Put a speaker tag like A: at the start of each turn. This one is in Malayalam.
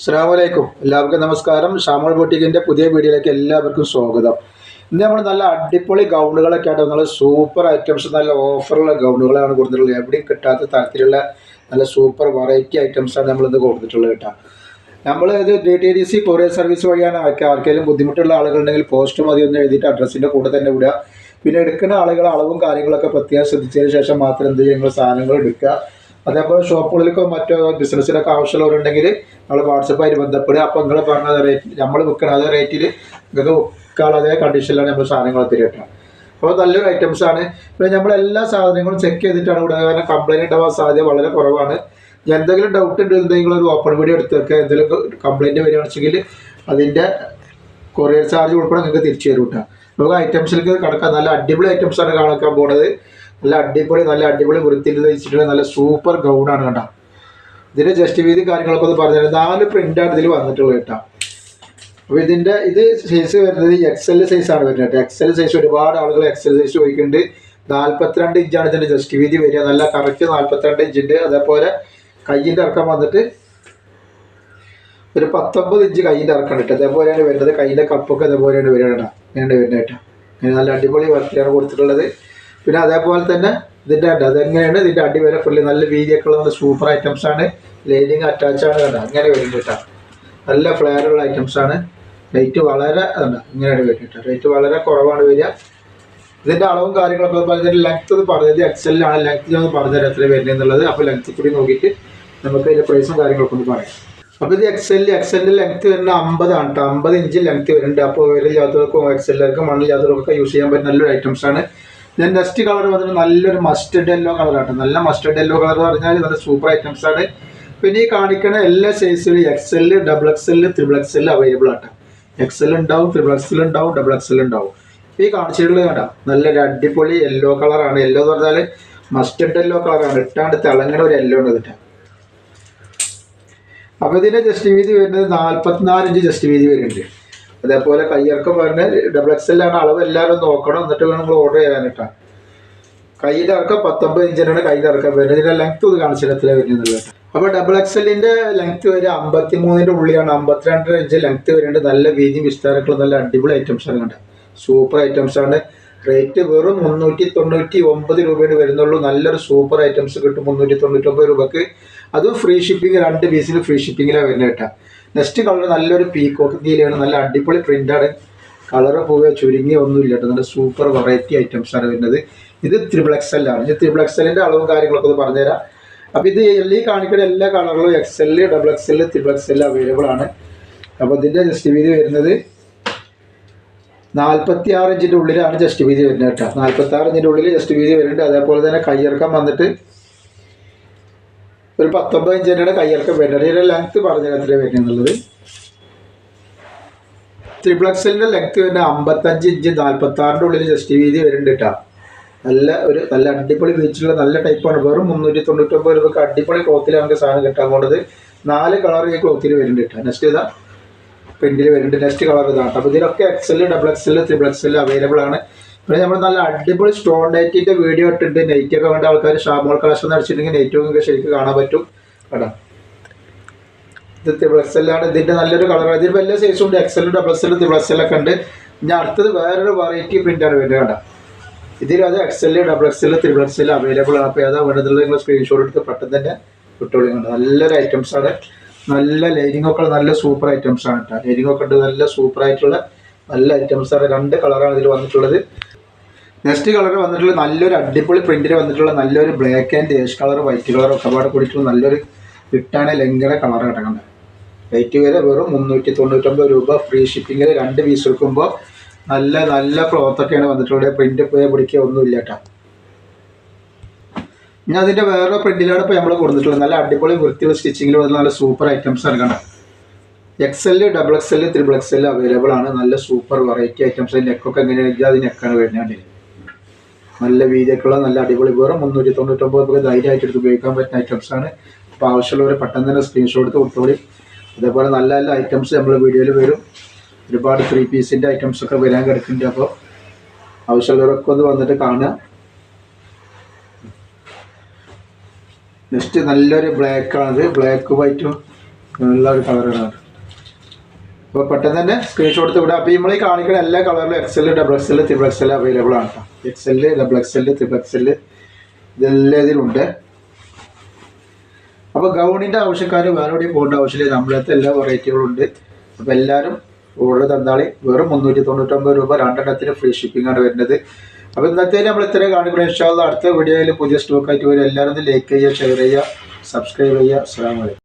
A: അസ്സാമലൈക്കും എല്ലാവർക്കും നമസ്കാരം. ഷാമോൾ ബൊട്ടിക്കിന്റെ പുതിയ വീഡിയോയിലേക്ക് എല്ലാവർക്കും സ്വാഗതം. ഇന്ന് നമ്മൾ നല്ല അടിപൊളി ഗൗണുകളൊക്കെ ആയിട്ട് നല്ല സൂപ്പർ ഐറ്റംസ് നല്ല ഓഫറുള്ള ഗൗണുകളാണ് കൊടുത്തിട്ടുള്ളത്. എവിടെയും കിട്ടാത്ത തരത്തിലുള്ള നല്ല സൂപ്പർ വെറൈറ്റി ഐറ്റംസാണ് നമ്മളിന്ന് കൊടുത്തിട്ടുള്ളത് കേട്ടോ. നമ്മൾ ഇത് D T D C courier service വഴിയാണ് ആർക്കെങ്കിലും ബുദ്ധിമുട്ടുള്ള ആളുകളുണ്ടെങ്കിൽ പോസ്റ്റ് മതി ഒന്ന് എഴുതിയിട്ട് അഡ്രസ്സിന്റെ കൂടെ തന്നെ വിടുക. പിന്നെ എടുക്കുന്ന ആളുകൾ അളവും കാര്യങ്ങളൊക്കെ പ്രത്യേകം ശ്രദ്ധിച്ചതിന് ശേഷം മാത്രം എന്ത് ചെയ്യുക? നിങ്ങൾ സാധനങ്ങൾ എടുക്കുക. അതേപോലെ ഷോപ്പുകളിലേക്കോ മറ്റോ ബിസിനസ്സിലൊക്കെ ആവശ്യമുള്ളവരുണ്ടെങ്കിൽ നമ്മൾ വാട്സപ്പായിട്ട് ബന്ധപ്പെടുക. അപ്പോൾ നിങ്ങൾ പറഞ്ഞ റേറ്റ് നമ്മൾ വിൽക്കണ അതേ റേറ്റിൽ നിങ്ങൾക്ക് വിൽക്കാനുള്ള അതേ കണ്ടീഷനിലാണ് നമ്മൾ സാധനങ്ങൾ തരിക അപ്പോൾ നല്ലൊരു ഐറ്റംസ് ആണ്. പിന്നെ നമ്മൾ എല്ലാ സാധനങ്ങളും ചെക്ക് ചെയ്തിട്ടാണ് ഇവിടെ കാരണം കംപ്ലൈന്റ് ഉണ്ടാവാൻ സാധ്യത വളരെ കുറവാണ്. എന്തെങ്കിലും ഡൗട്ട് ഉണ്ട് എന്തെങ്കിലും ഒരു ഓപ്പൺ വീഡിയോ എടുത്ത് വെക്കുക. എന്തെങ്കിലും കംപ്ലൈന്റ് വരികയാണെന്നുവെച്ചെങ്കിൽ അതിന്റെ കൊറിയർ ചാർജ് ഉൾപ്പെടെ നിങ്ങൾക്ക് തിരിച്ചു തരും കേട്ടോ. നമുക്ക് ഐറ്റംസിലേക്ക് കിടക്കാൻ നല്ല അടിപൊളി ഐറ്റംസ് ആണ് കാണിക്കാൻ പോണത്. നല്ല അടിപൊളി നല്ല അടിപൊളി വൃത്തിയിൽ വെച്ചിട്ടുള്ള നല്ല സൂപ്പർ ഗൗണാണ് കേട്ടോ. ഇതിന്റെ ജസ്റ്റ് വീതി കാര്യങ്ങളൊക്കെ ഒന്ന് പറഞ്ഞു നാല് പ്രിന്റാണ് ഇതിൽ വന്നിട്ടുള്ളത് കേട്ടോ. അപ്പോൾ ഇതിന്റെ ഇത് സൈസ് വരുന്നത് എക്സ് എൽ സൈസാണ് വരുന്നത് കേട്ടോ. എക്സ് എൽ സൈസ് ഒരുപാട് ആളുകൾ എക്സ് എൽ സൈസ് ചോദിക്കുന്നുണ്ട്. നാൽപ്പത്തിരണ്ട് ഇഞ്ചാണ് ഇതിന്റെ ജസ്റ്റ് വീതി വരിക. നല്ല കറക്റ്റ് നാൽപ്പത്തിരണ്ട് ഇഞ്ചുണ്ട് അതേപോലെ കയ്യിന്റെ ഇറക്കം വന്നിട്ട് ഒരു പത്തൊമ്പത് ഇഞ്ച് കയ്യിന്റെ ഇറക്കം ഉണ്ട് അതേപോലെയാണ് വരുന്നത്. കയ്യിന്റെ കപ്പൊക്കെ അതേപോലെയാണ് വരികയാണ് ഇങ്ങനെ വരുന്നത് കേട്ടോ. നല്ല അടിപൊളി വർക്കിയാണ് കൊടുത്തിട്ടുള്ളത്. പിന്നെ അതേപോലെ തന്നെ ഇതിന്റെ ഉണ്ട് അതെങ്ങനെയാണ് ഇതിന്റെ അടി വരെ ഫുള്ളി നല്ല വീതിയൊക്കെ ഉള്ള സൂപ്പർ ഐറ്റംസ് ആണ്. ലൈനിങ് അറ്റാച്ച് ആണ് കണ്ടോ അങ്ങനെ വരും കേട്ടോ. നല്ല ഫ്ലെയറുള്ള ഐറ്റംസ് ആണ്. റേറ്റ് വളരെ അതുണ്ട് ഇങ്ങനെയാണ് വരുന്നത് കേട്ടോ. റേറ്റ് വളരെ കുറവാണ് വരിക. ഇതിന്റെ അളവും കാര്യങ്ങളൊക്കെ പറഞ്ഞാൽ ലെങ്ത് ഒന്ന് പറഞ്ഞത് എക്സലിലാണ് ലെങ്ത് ഞാൻ ഒന്ന് പറഞ്ഞുതരാം എത്ര വരുന്നത് എന്നുള്ളത്. അപ്പോൾ ലെങ്ത് കൂടി നോക്കിയിട്ട് നമുക്ക് അതിന്റെ പ്രൈസും കാര്യങ്ങളൊക്കെ ഒന്ന് പറയാം. അപ്പോൾ ഇത് എക്സലിൽ എക്സലിന്റെ ലെങ്ത് വരുന്ന അമ്പതാണ് കേട്ടോ. അമ്പത് ഇഞ്ച് ലെങ്ത് വരുന്നുണ്ട്. അപ്പോൾ വിരലില്ലാത്തവർക്കും മണ്ണിൽ ജാതകർക്കൊക്കെ യൂസ് ചെയ്യാൻ പറ്റുന്ന നല്ലൊരു ഐറ്റംസ് ആണ്. ഞാൻ നെക്സ്റ്റ് കളർ വന്നിട്ട് നല്ലൊരു മസ്റ്റർഡ് യെല്ലോ കളറാണ് നല്ല മസ്റ്റർഡ് യെല്ലോ കളർ പറഞ്ഞാൽ നല്ല സൂപ്പർ ഐറ്റംസ് ആണ്. പിന്നെ ഈ കാണിക്കുന്ന എല്ലാ സൈസിലും L double X L triple X L available ആട്ടോ. എൽ ഉണ്ടാവും ത്രിബിൾ എക്സ് എൽ ഉണ്ടാവും ഡബിൾ എക്സ് എൽ ഉണ്ടാവും. ഈ കാണിച്ചിട്ടുള്ളത് കണ്ട? നല്ലൊരു അടിപൊളി യെല്ലോ കളറാണ് യെല്ലോ എന്ന് പറഞ്ഞാൽ മസ്റ്റർഡ് യെല്ലോ കളറാണ് ഇട്ടാണ്ട് തിളങ്ങണ ഒരു യെല്ലോ ഉണ്ട് ഇതിട്ട് അപ്പോൾ ഇതിന്റെ ജസ്റ്റ് വീതി വരുന്നത് നാൽപ്പത്തിനാല് ഇഞ്ച് ജസ്റ്റ് വീതി വരുന്നുണ്ട്. അതേപോലെ കയ്യിറക്കം പറഞ്ഞ ഡബിൾ എക്സ് എല്ലാണ് അളവ് എല്ലാവരും നോക്കണം. എന്നിട്ട് വേണം നിങ്ങൾ ഓർഡർ ചെയ്യാനിട്ടാണ് കയ്യിന്റെ ഇറക്കം പത്തൊമ്പത് ഇഞ്ചിനാണ് കയ്യിൽ ഇറക്കം വരുന്നത്. ഇതിന്റെ ലെങ്ത് ഒന്ന് കാണിച്ചിട്ട് എത്ര വരുന്നത് അപ്പോൾ ഡബിൾ എക്സലിന്റെ ലെങ്ത് വരെ അമ്പത്തി മൂന്നിന്റെ ഉള്ളിലാണ്. അമ്പത്തിരണ്ട് ഇഞ്ച് ലെങ്ത് വരുന്നുണ്ട്. നല്ല വീതിയും വിസ്താരങ്ങളും നല്ല അടിപൊളി ഐറ്റംസ് ആണ് കണ്ടത് സൂപ്പർ ഐറ്റംസ് ആണ്. റേറ്റ് വെറും മുന്നൂറ്റി തൊണ്ണൂറ്റി ഒമ്പത് രൂപയുടെ വരുന്നുള്ളൂ. നല്ലൊരു സൂപ്പർ ഐറ്റംസ് കിട്ടും. മുന്നൂറ്റി തൊണ്ണൂറ്റി ഒമ്പത് രൂപക്ക്. അതും ഫ്രീ ഷിപ്പിംഗ് രണ്ട് പീസിൽ ഫ്രീ ഷിപ്പിങ്ങിലാണ് വരുന്നത് കേട്ടോ. നെക്സ്റ്റ് കളർ നല്ലൊരു പീക്കോക്ക് തീലെയാണ് നല്ല അടിപൊളി പ്രിന്റാണ് കളർ പോവുക ചുരുങ്ങിയ ഒന്നുമില്ല കേട്ടോ. നല്ല സൂപ്പർ വെറൈറ്റി ഐറ്റംസ് ആണ് വരുന്നത്. ഇത് ത്രിബിൾ ആണ്. ഇത് ത്രിബിൾ എക്സലിന്റെ അളവും കാര്യങ്ങളൊക്കെ ഒന്ന് പറഞ്ഞുതരാം. അപ്പോൾ ഇത് ഈ കാണിക്കുന്ന എല്ലാ കളറുകളും XL double XL triple XL available ആണ്. അപ്പോൾ ഇതിന്റെ ജസ്റ്റ് വീതി വരുന്നത് നാൽപ്പത്തി ആറ് ഇഞ്ചിന്റെ ഉള്ളിലാണ് ജസ്റ്റ് വീതി വരുന്നത് കേട്ടോ. നാൽപ്പത്തി ആറ് ഇഞ്ചിന്റെ ഉള്ളിൽ ജസ്റ്റ് വീതി വരുന്നുണ്ട്. അതേപോലെ തന്നെ കയ്യിറക്കം വന്നിട്ട് ഒരു പത്തൊമ്പത് ഇഞ്ചിന്റെ കയ്യിറക്കം വരുന്നത്. ഇതിന്റെ ലെങ്ത് പറഞ്ഞാൽ എത്ര വരുന്നത് എന്നുള്ളത്. ത്രിബിൾ എക്സലിന്റെ ലെങ്ത് വരുന്നത് അമ്പത്തഞ്ച് ഇഞ്ച് നാൽപ്പത്താറിന്റെ ഉള്ളിൽ ജസ്റ്റ് വീതി വരുന്നുണ്ട് കേട്ടോ നല്ല ഒരു നല്ല അടിപൊളി ബീച്ചുള്ള നല്ല ടൈപ്പാണ് വെറും മുന്നൂറ്റി തൊണ്ണൂറ്റൊമ്പത് രൂപക്ക് അടിപൊളി ക്ലോത്തിലാണ് നമുക്ക് സാധനം കിട്ടാൻ പോകുന്നത് നാല് കളർ ഈ ക്ലോത്തിൽ വരുന്നുണ്ട് കേട്ടോ നെക്സ്റ്റ് ഇതാ. പ്രിന്റിൽ വരുന്നുണ്ട്. നെക്സ്റ്റ് കളർ ഇതാണ് അപ്പോൾ ഇതിലൊക്കെ XL double XL triple XL available ആണ്. പിന്നെ നമ്മൾ നല്ല അടിപൊളി സ്റ്റോൺ ഡേറ്റിന്റെ വീഡിയോ ഇട്ടിട്ടുണ്ട്. നെയ്റ്റ് ഒക്കെ വേണ്ട ആൾക്കാർ ഷാമോൾ കളക്ഷൻ അടിച്ചിട്ടുണ്ടെങ്കിൽ നെറ്റും ഒക്കെ ശരിക്കും കാണാൻ പറ്റും. കേട്ടോ ഇത് എക്സലാണ് ഇതിന്റെ നല്ലൊരു കളർ ഇതിൽ വലിയ സൈസ് ഉണ്ട്. എക്സലും ഡബിൾ എക്സലും ഒക്കെ ഉണ്ട്. ഞാൻ അടുത്തത് വേറൊരു വെറൈറ്റി പ്രിന്റാണ് വരുന്നത് കേട്ടോ ഇതിൽ അത് XL double XL triple XL available ആണ്. അപ്പോൾ ഏതാ വേണ്ടത് നിങ്ങൾ സ്ക്രീൻഷോട്ട് എടുത്ത് പെട്ടെന്ന് തന്നെ വിട്ടോളിക്കുന്നുണ്ട് നല്ലൊരു ഐറ്റംസ് ആണ്. നല്ല ലൈനിങ് ഒക്കെ നല്ല സൂപ്പർ ഐറ്റംസ് ആണ് കേട്ടോ. ലൈനിങ് ഒക്കെ ഉണ്ട്. നല്ല സൂപ്പർ ആയിട്ടുള്ള നല്ല ഐറ്റംസ് ആണ്. രണ്ട് കളറാണ് ഇതിൽ വന്നിട്ടുള്ളത്. നെക്സ്റ്റ് കളർ വന്നിട്ടുള്ള നല്ലൊരു അടിപൊളി പ്രിന്റിൽ വന്നിട്ടുള്ള നല്ലൊരു black and ash colour white colour ഒക്കെ പാടെ കൂടിയിട്ടുള്ള നല്ലൊരു കിട്ടാണ് ലെങ്കയുടെ കളർ കിടക്കുന്നത് റേറ്റ് വരെ വെറും മുന്നൂറ്റി തൊണ്ണൂറ്റൊമ്പത് രൂപ ഫ്രീ ഷിപ്പിങ്ങിൽ രണ്ട് പീസ് എടുക്കുമ്പോൾ നല്ല നല്ല ക്ലോത്തൊക്കെയാണ് വന്നിട്ടുള്ളത്. പ്രിന്റ് പോയി പിടിക്കുക ഒന്നുമില്ല കേട്ടോ ഇനി അതിന്റെ വേറെ പ്രിന്റിലാണ് ഇപ്പോൾ നമ്മൾ കൊടുത്തിട്ടുള്ളത്. നല്ല അടിപൊളി വൃത്തിയുള്ള സ്റ്റിച്ചിങ്ങിൽ വന്ന നല്ല സൂപ്പർ ഐറ്റംസ് ആണ് കണ്ടത്. L double X L triple XL available ആണ്. നല്ല സൂപ്പർ വെറൈറ്റി ഐറ്റംസ് നെക്കൊക്കെ എങ്ങനെയാണെങ്കിൽ അത് നെക്കാണ് വരുന്നത് നല്ല വീതിയൊക്കെയുള്ള നല്ല അടിപൊളി വേറെ മുന്നൂറ്റി തൊണ്ണൂറ്റൊമ്പത് രൂപ ധൈര്യമായിട്ട് എടുത്ത് ഉപയോഗിക്കാൻ പറ്റുന്ന ഐറ്റംസ് ആണ്. അപ്പോൾ ആവശ്യമുള്ളവർ പെട്ടെന്ന് തന്നെ സ്ക്രീൻഷോട്ട് എടുത്ത് കൊടുത്തോളി. അതേപോലെ നല്ല നല്ല ഐറ്റംസ് നമ്മൾ വീഡിയോയിൽ വരും. ഒരുപാട് ത്രീ പീസിന്റെ ഐറ്റംസ് ഒക്കെ വരാൻ കിടക്കുന്നുണ്ട്. അപ്പോൾ ആവശ്യമുള്ളവരൊക്കെ ഒന്ന് വന്നിട്ട് കാണുക. നെക്സ്റ്റ് നല്ലൊരു ബ്ലാക്ക് ആണത്. ബ്ലാക്ക് വൈറ്റും നല്ല ഒരു കളറാണ് അപ്പോൾ പെട്ടെന്ന് തന്നെ സ്ക്രീൻഷോട്ട് എടുത്ത് വിടാം. അപ്പോൾ നമ്മൾ ഈ കാണിക്കുന്ന എല്ലാ കളറിലും XL double XL triple XL available ആണ് കേട്ടോ XL double L triple L ഇതെല്ലാം ഇതിലുണ്ട് അപ്പോൾ ഗൗണിന്റെ ആവശ്യക്കാർ വേറെ എവിടെയും പോകേണ്ട ആവശ്യമില്ല. നമ്മളത്തെ എല്ലാ വെറൈറ്റികളും ഉണ്ട് അപ്പോൾ എല്ലാവരും ഓർഡർ തന്നാളി. വെറും മുന്നൂറ്റി തൊണ്ണൂറ്റൊമ്പത് രൂപ രണ്ടെണ്ണത്തിന് ഫ്രീ ഷിപ്പിംഗ് ആണ് വരുന്നത്. അപ്പോൾ ഇന്നത്തെ നമ്മൾ ഇത്രയും കാണിക്കണം ഇൻഷാല്ല അടുത്ത വീഡിയോയിൽ പുതിയ സ്റ്റോക്ക് ആയിട്ട് വരും. എല്ലാവരും ലൈക്ക് ചെയ്യുക ഷെയർ ചെയ്യുക സബ്സ്ക്രൈബ് ചെയ്യുക. അസ്സാം വലൈക്കും